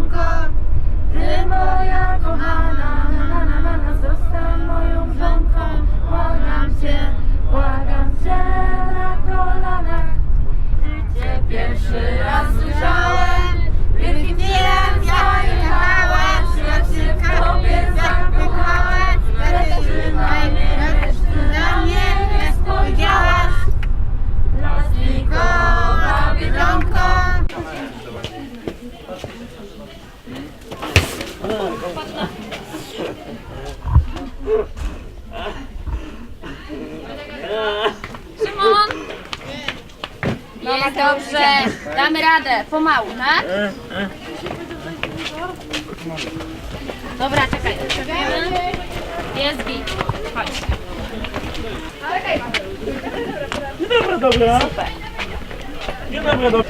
żonko, ty moja kochana, na na na na zostań moją żonką. Błagam cię, błagam cię na kolanach. Ty cię pierwszy raz ujrzałem, Szymon! Jest dobrze, damy radę, pomału, tak? Dobra, czekaj, czekajmy. Jest git. Chodź. Dobra, dobra. Nie dobra, dobra.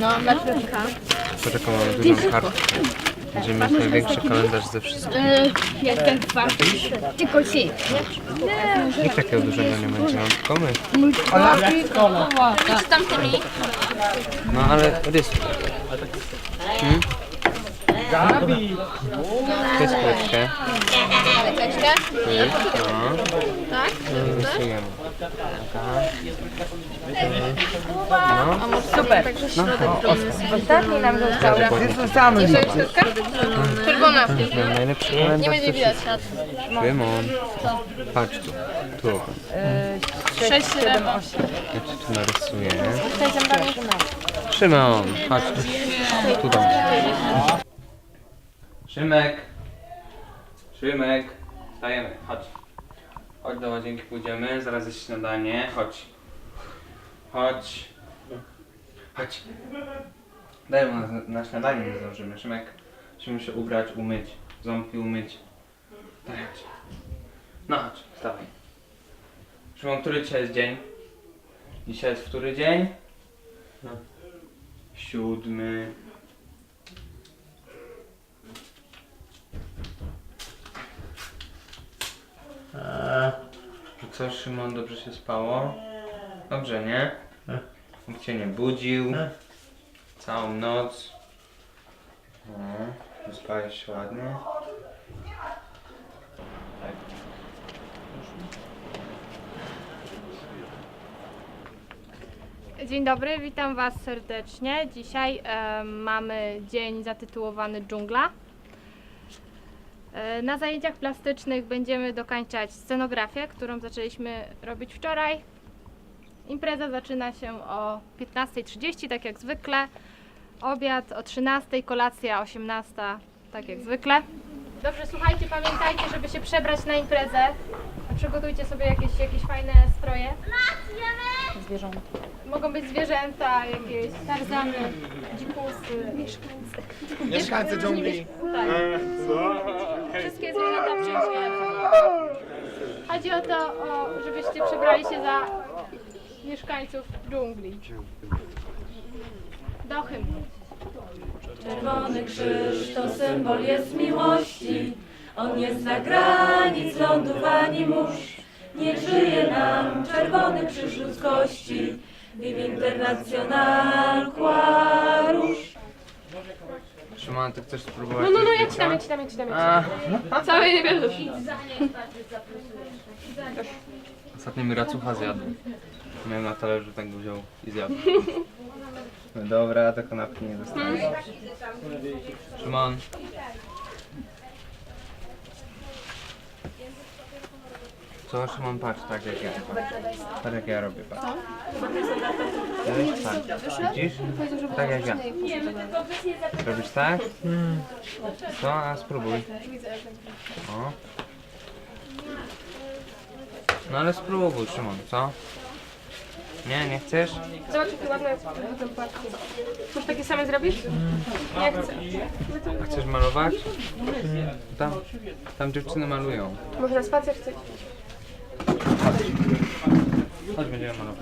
No, dla człowieka. Patrz jaką mamy dużą kartkę. Będziemy mieć największy kalendarz ze wszystkich. Jak ten dwa. Tylko ci. Nikt takiego dużego nie będzie, mam tylko my. Idź z tamtymi. No ale rysuj. Hmm? To jest kredkę. Lekeczkę. Tu jest, no. Tak? Rysujemy. No. Super. No, o, Ostatni nam został. dokładnie. Czerwona. Miałem najlepszy kalendarz Nie będzie widać. Szymon. Patrz tu. Tu. 6, 7, 8. Ja ci tu narysuję. Szymon, chodź tu. Tu dam. Szymek. Szymek. Stajemy, chodź. Chodź do łazienki pójdziemy, zaraz jest śniadanie. Chodź. Chodź. Chodź. Daj mu na, na śniadanie nie zdążymy. Szymek. Musimy się ubrać, umyć. Ząbki umyć. Daj, chodź. No chodź, wstawaj. Szymon, który dzisiaj jest dzień? Dzisiaj jest który dzień? Siódmy. Co, Szymon, dobrze się spało? Dobrze, nie? Nikt cię nie budził. Całą noc. No, wyspałeś się ładnie. Tak. Dzień dobry, witam Was serdecznie. Dzisiaj e, mamy dzień zatytułowany Dżungla. E, na zajęciach plastycznych będziemy dokańczać scenografię, którą zaczęliśmy robić wczoraj. Impreza zaczyna się o 15.30, tak jak zwykle. Obiad o 13.00, kolacja o 18.00, tak jak zwykle. Dobrze, słuchajcie, pamiętajcie, żeby się przebrać na imprezę. Przygotujcie sobie jakieś, jakieś fajne stroje. Mogą być zwierzęta, jakieś tarzany, dzikusy, mieszkańcy. Mieszkańcy dżungli. Tak. Wszystkie zwierzęta przyjmują. Chodzi o to, o, żebyście przebrali się za mieszkańców dżungli. Do hymnu. Czerwony krzyż to symbol jest miłości. On jest za granic lądów ani mórz. Niech żyje nam czerwony krzyż ludzkości. Vive International Croix Szymon, ty chcesz spróbować? No, no, no, ja ci dam, ja ci dam, ja ci dam. A, Całej nie bierzesz. Ostatnio mi racucha zjadł. Miałem na talerzu, tak go wziął i zjadł. No dobra, to kanapki nie dostaniesz. Szymon. Co, Szymon, patrz, tak jak ja. Patrz, tak jak ja robię, patrz. Widzisz? Patrz. Widzisz? Tak jak ja. Robisz tak? Co? A spróbuj. O. No ale spróbuj, Szymon, co? Nie, nie chcesz? Zobacz, jakie ładne płatki. Chcesz takie same zrobić? Ja chcę. A chcesz malować? Tam, tam dziewczyny malują. Może na spacer chcesz? Chodź, będziemy malować.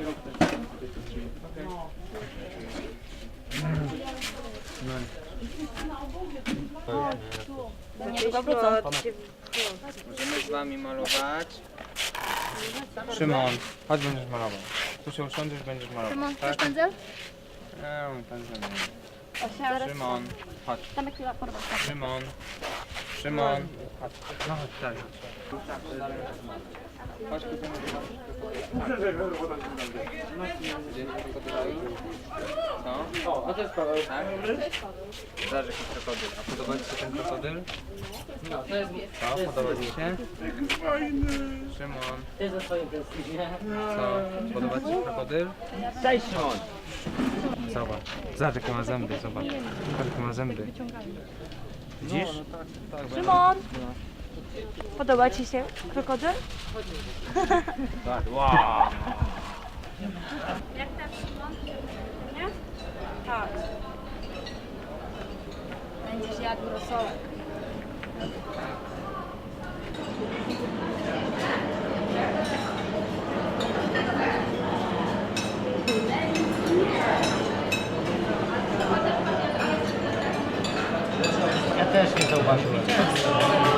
Muszę z wami malować. Szymon, chodź będziesz malował. Tu się usiądziesz, będziesz malował. Szymon, tak? chcesz pędzel? Nie, pędzle nie. Szymon, chodź. Szymon, Szymon. Chodź. No chodź dalej. Chodź, Co? No to jest Paweł. Tak? Zobacz jaki krokodyl. A podoba Ci się ten krokodyl? Co? Podoba Ci się? Szymon. Co? Podoba Ci się krokodyl? Cześć Szymon. Zobacz. Zobacz jakie ma zęby, zobacz. Zobacz jakie ma zęby. Widzisz? Szymon! Podoba Ci się krokodyl? Tak, wow. Jak tam Szymon? Nie? Tak. Będziesz jadł rosołek. Ja też nie zauważyłem.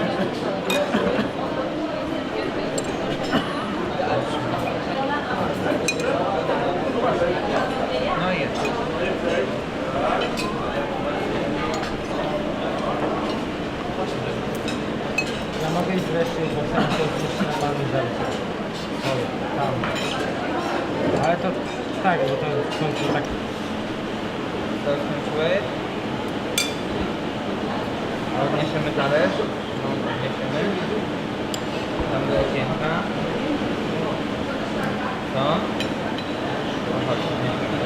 No i jest. Ja mogę iść wreszcie, bo chcę się gdzieś na mamy żelkę. Tam. Ale to tak, bo to w końcu tak To skończyłeś? A odniesiemy talerz? No, odniesiemy. Tam do okienka. Co? No chodź, odniesiemy.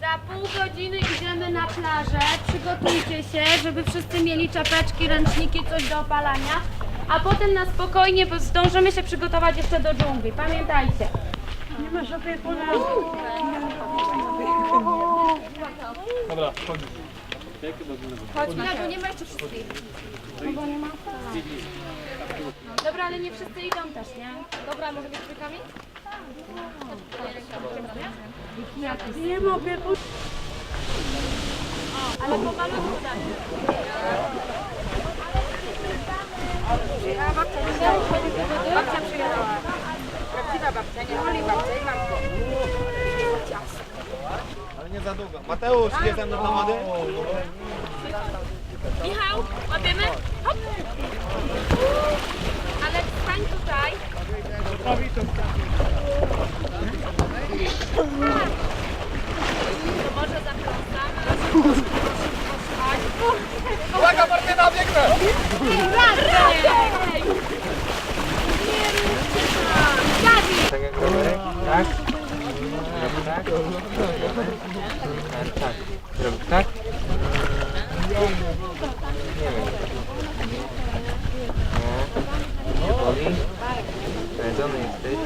Za pół godziny idziemy na plażę. Przygotujcie się, żeby wszyscy mieli czapeczki, ręczniki, coś do opalania. A potem na spokojnie, bo zdążymy się przygotować jeszcze do dżungli. Pamiętajcie. Dobra, chodź. Chodź, Miladu, nie ma jeszcze wszystkich. No bo nie ma. Dobra, ale nie wszyscy idą też, nie? Dobra, może być trójkami? Nie mogę. Ale po malutku daj. Babcia przyjechała. Prawdziwa babcia, nie woli babcia i mam go. Ale nie za długo. Mateusz, idzie ze mną do wody? Michał, łapiemy? Hop! Ale stań tutaj. To może zapraszamy. Uwaga, Martyna, biegnę! Radek! Tak jak rowerek? Tak? Robisz tak? Tak, tak. Robisz tak? Nie wiem. No. Nie boli? Zmęczony jesteś?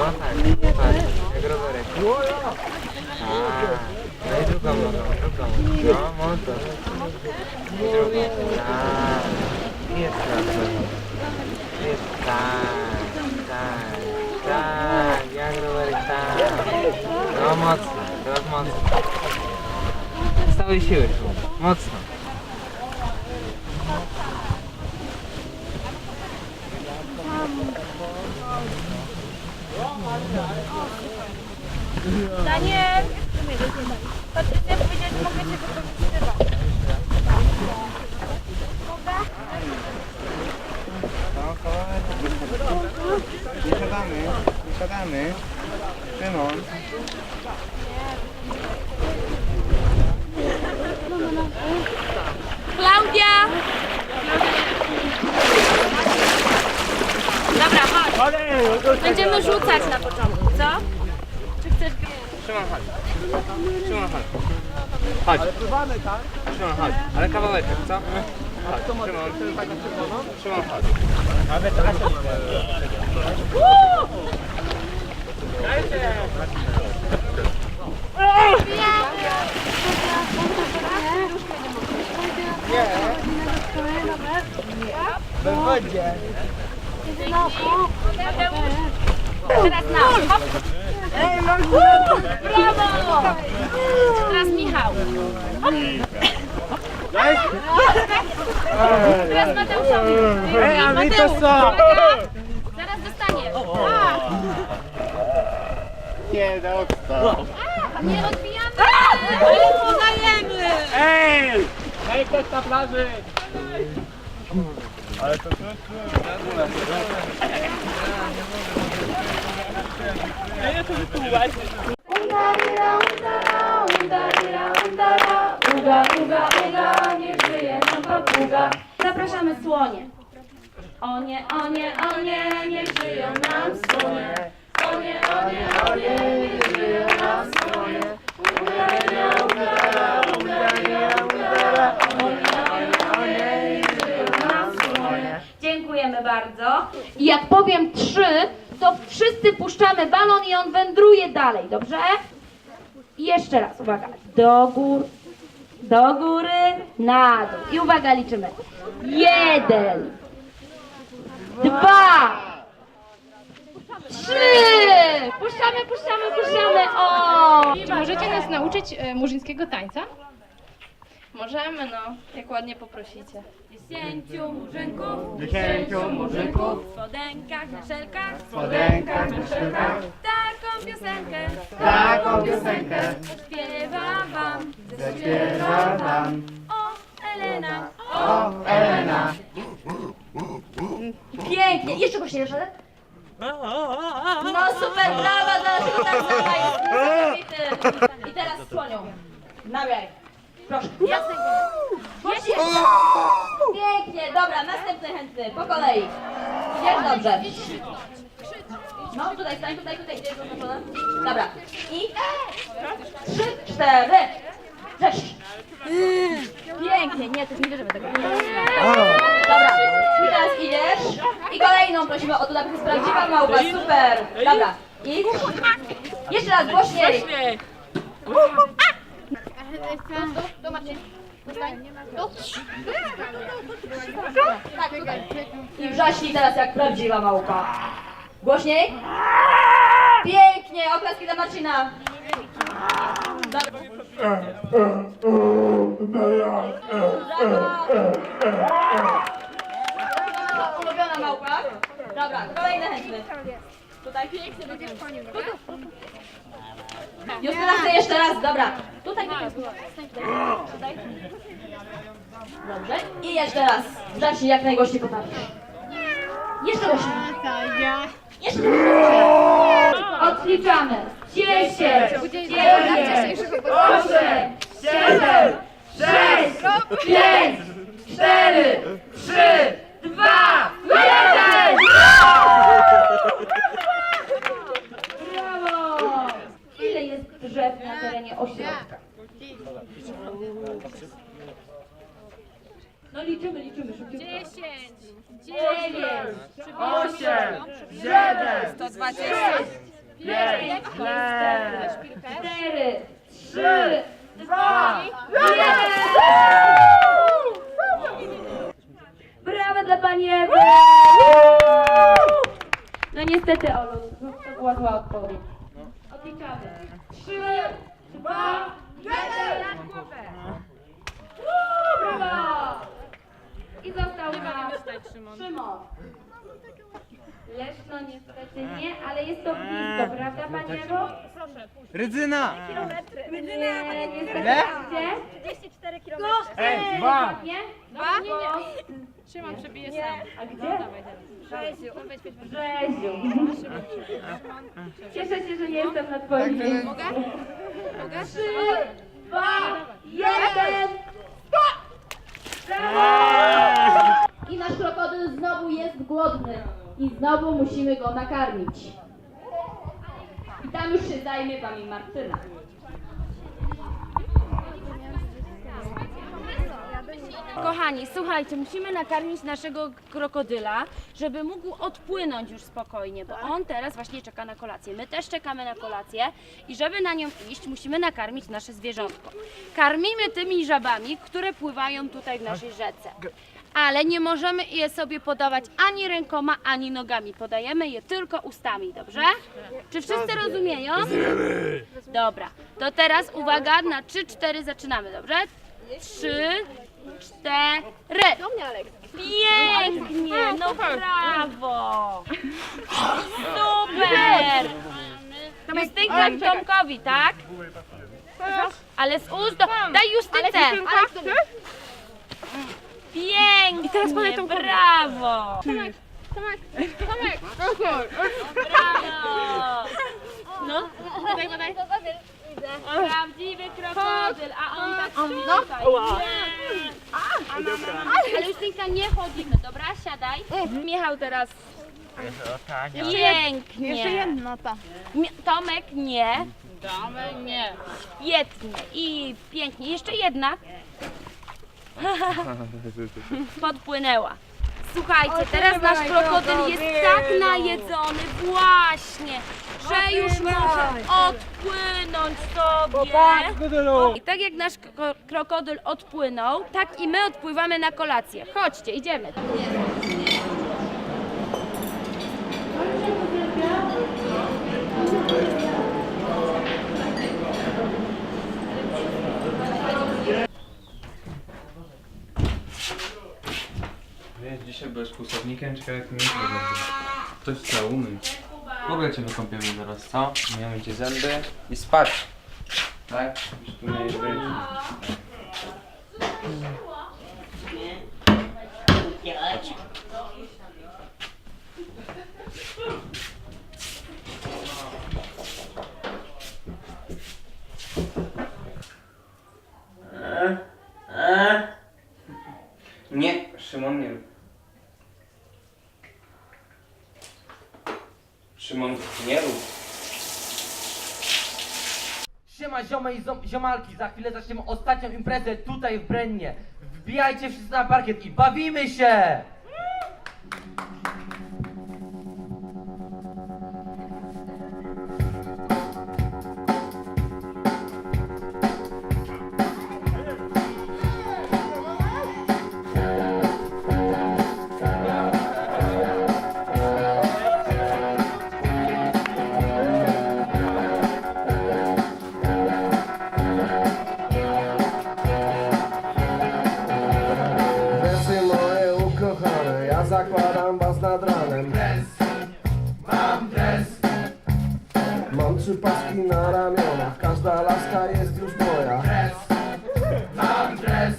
No tak, patrz, jak rowerek. A, no i drugą nogą, drugą. No, mocno. I drugą. Tak. Jest prawda. Jest tak, tak, tak, jak rowerek, tak. No mocno, teraz mocno. Z całej siły, Szymon. mocno. Daniel! Patrycja powiedziała, że mogę cię wykorzystywać. Mogę? Nie siadamy, nie siadamy. Szymon. Klaudia! Dobra, chodź. Będziemy rzucać na początku, co? Czy chcesz... Szymon, chodź. Szymon, chodź. Chodź. Szymon, chodź. Ale kawałeczek, co? Chodź. Szymon, Szymon, chodź. We wodzie. Teraz na. Brawo! Teraz Michał. Teraz Mateuszowi. Ej, a my to co? Zaraz dostaniesz. Nie, dostał. Nie odbijamy. Ale podajemy. Ej! Ej, ktoś na plaży! Uga, uga, uga. Zapraszamy słonie. O nie, o nie, o nie, żyją nam słonie. O nie, o nie, o nie, żyją nam słonie. Nie, nie, żyją nam słonie. Dziękujemy bardzo. I jak powiem trzy, to wszyscy puszczamy balon i on wędruje dalej, dobrze? I jeszcze raz, uwaga, do gór, do góry, na dół. I uwaga, liczymy. Jeden, dwa, trzy. Puszczamy, puszczamy, puszczamy. O! Czy możecie nas nauczyć e, murzyńskiego tańca? Możemy, no, jak ładnie poprosicie. Dziesięciu murzynków, dziesięciu murzynków, w spodenkach, na szelkach, w spodenkach, na szelkach. taką piosenkę, Taką piosenkę śpiewa wam, zaśpiewa wam. o Elena. O, Elena. Pięknie, jeszcze głośniej, jeszcze. No super, brawa dla naszego jest niesamowity. I teraz słonią. Nagraj. Proszę. Jasne. Pięknie, dobra, następny chętny, po kolei. Jest dobrze. No, tutaj, stań, tutaj, tutaj, gdzie jest oznaczone? Dobra. I trzy, cztery. Cześć. Pięknie, nie, to nie bierzemy tego. Dobra, i teraz idziesz. I kolejną prosimy o to, aby prawdziwa małpa, super. Dobra, i jeszcze raz głośniej. Tak, tutaj. I wrzaśnij teraz jak prawdziwa małpa. Głośniej. Pięknie, oklaski dla Marcina. Dobra. Ulubiona małpa. Dobra, kolejny chętny. Tutaj. Justyna chce jeszcze raz, dobra. Tutaj. tutaj. Dobrze. I jeszcze raz. Grzecznie, jak najgłośniej potrafisz. Jeszcze głośniej. Jeszcze głośniej. Odliczamy. 10, 9, 8, 7, 6, 5, 4, 3, 2, 1! Drzew na terenie ośrodka? No liczymy, liczymy szybciutko. Dziesięć, dziewięć, osiem, siedem, sto dwadzieścia, pięć, cztery, trzy, dwa, jeden! Brawa dla pani Ewy! No niestety, Olu, to była zła odpowiedź. Odliczamy. Trzy, dwa, jeden! Uuu, Brawo! I został nam Szymon. Leszno niestety nie, ale jest to blisko, prawda Pani Ewo? Rydzyna! Nie, niestety. Gdzie? 34 km. Ej, dwa! Nie? Dwa? Nie, nie. Szymon przebije sam. A gdzie? Rzeziu. Weź, weź, weź. W Rzeziu. Cieszę się, że nie jestem na Twoim miejscu. Mogę? Mogę? Trzy, dwa, jeden, stop! Brawo! I nasz krokodyl znowu jest głodny. I znowu musimy go nakarmić. I tam już się zajmie Wami Martyna. Kochani, słuchajcie, musimy nakarmić naszego krokodyla, żeby mógł odpłynąć już spokojnie, bo on teraz właśnie czeka na kolację. My też czekamy na kolację i żeby na nią iść, musimy nakarmić nasze zwierzątko. Karmimy tymi żabami, które pływają tutaj w naszej rzece. Ale nie możemy je sobie podawać ani rękoma, ani nogami. Podajemy je tylko ustami, dobrze? Czy wszyscy rozumieją? Dobra, to teraz uwaga, na 3-4 zaczynamy, dobrze? Trzy, cztery. Pięknie, no brawo. Super. Justynka Tomkowi, tak? Ale z ust do... Daj Justynce. Pięknie, brawo. Brawo. No. Prawdziwy krokodyl, a on tak tutaj. Ale Justynka nie chodzimy, dobra? Siadaj. Michał teraz. Pięknie. Jeszcze jedna ta. Tomek nie. Tomek nie. Świetnie i pięknie. Jeszcze jedna. Podpłynęła. Słuchajcie, teraz nasz krokodyl jest tak najedzony właśnie, że już może odpłynąć sobie. I tak jak nasz kro- krokodyl odpłynął, tak i my odpływamy na kolację. Chodźcie, idziemy. Wiesz, dzisiaj byłeś kłusownikiem, ciekawe jak mi. Ktoś chciał umyć. W ogóle cię wykąpiemy zaraz, co? Myjemy ci zęby i spać. Tak? Już tu miałeś być. Szymon nie rób. Siema ziomy i ziomalki, za chwilę zaczniemy ostatnią imprezę tutaj w Brennie. Wbijajcie wszyscy na parkiet i bawimy się! Zakładam was nad ranem. Dres, mam dres Mam trzy paski na ramionach, każda laska jest już moja. Dres, mam dres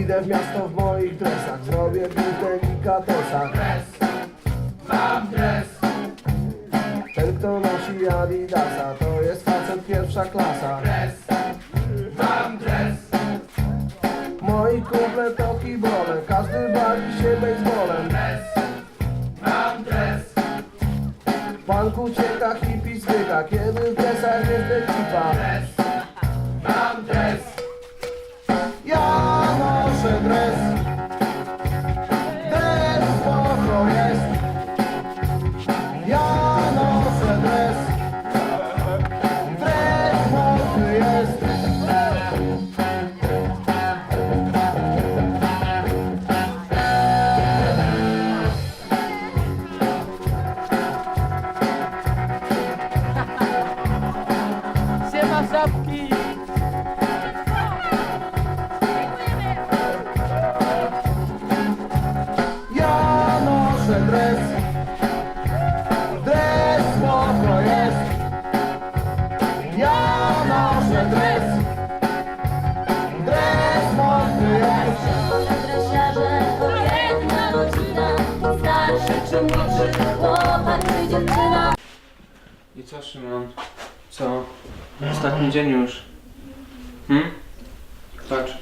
Idę w miasto w moich dresach, zrobię w delikatesach Dres, mam dres Ten kto nosi adidasa, to jest facet pierwsza klasa. Dres, się baseballem. Mam dres Bank ucieka, hippie zdycha, kiedy w dresach jest ekipa Ja noszę dres Dres mokry jest Dresiarze to jedna rodzina Starszy czy młodszy chłopak czy dziewczyna I co Szymon? Co? Ostatni dzień już. Hmm? Patrz.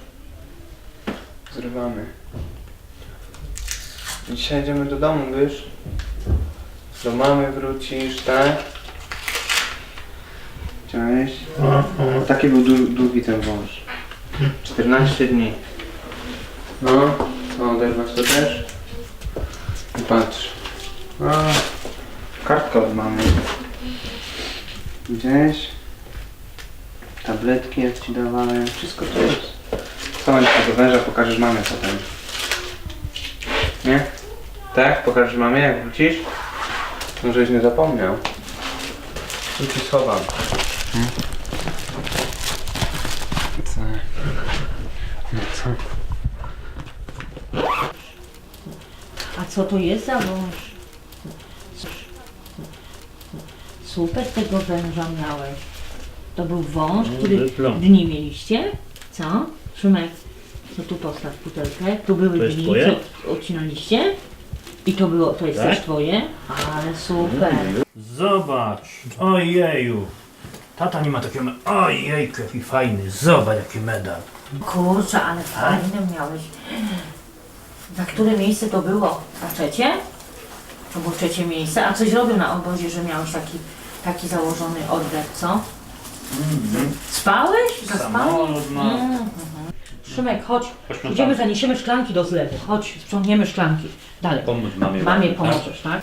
Zrywamy. Dzisiaj idziemy do domu, wiesz? Do mamy wrócisz, tak? Chciałeś? O, taki był dłu- długi ten wąż. 14 dni. No, co, oderwać to też? I patrz. O, kartka od mamy. Gdzieś? Tabletki jak ci dawałem, wszystko tu jest. Schowaj tego węża, pokażesz mamie potem. Nie? Tak? Pokażesz mamie jak wrócisz? No żeś nie zapomniał. Tu ci schowam. Hmm? Co? No co? A co to jest za wąż? Super tego węża miałeś. To był wąż, który dni mieliście? Co? Szymek, to tu postaw butelkę. Tu były To jest dni, twoje? co odcinaliście? I to było, to jest Tak? też twoje? Ale super. Zobacz, ojeju. Tata nie ma takiego, me- ojej, jaki fajny, zobacz jaki medal. Kurczę, ale fajne miałeś. Na które miejsce to było? Na trzecie? To było trzecie miejsce. A coś robił na obozie, że miałeś taki, taki założony oddech, co? Spałeś? Zaspałeś? Samolot ma. Mhm. Szymek, chodź. Chodźmy Idziemy, tam. zaniesiemy szklanki do zlewu. Chodź, sprzątniemy szklanki. Dalej. Pomóż mamie. Mamie tak? pomożesz, tak?